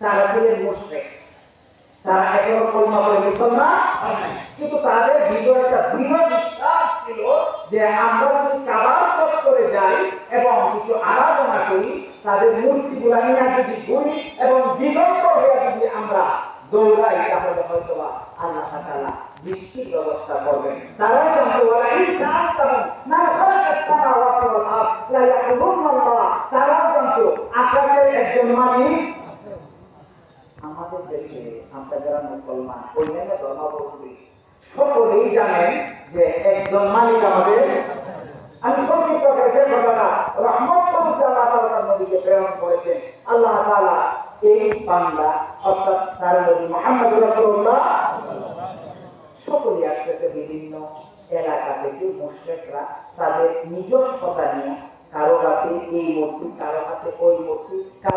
তারা ছিলেন মুশরিক তারা এখনও কলমা করে মুসলমান কিন্তু তাদের ভিতরে একটা দৃঢ় বিশ্বাস ছিল যে আমরা যদি কাবার চত্বরে যাই এবং কিছু আরাধনা করি, তাদের মূর্তি গুলা যদি ঘুরি এবং বিভক্ত হয়ে যদি আমরা দৌড়াই, তাহলে হয়তো আল্লাহ তাআলা বৃষ্টির ব্যবস্থা করবেন। তারা জানতো ওরা ইনসান তেমন না খালাকাস সামাওয়াতি ওয়াল আরদ, লা তারাও জানতো আকাশের একজন মালিক আমাদের দেশে আমরা যারা মুসলমান, অন্যান্য ধর্মাবলম্বী, সকলেই জানেন যে একজন মালিক আমাদের। আমি সংক্ষিপ্ত করে ঘটনা রহমত স্বরূপ তার প্রেরণ করেছেন। আল্লাহ তাআলা এই বান্দা, অর্থাৎ তার নবী মুহাম্মদ রাসূলুল্লাহ, সকলেই আসতেছে বিভিন্ন এলাকা থেকে মুশরিকরা তাদের নিজস্বতা নিয়ে। কারও কাছে এই মূর্তি কারও কাছে ওই মূর্তি কারও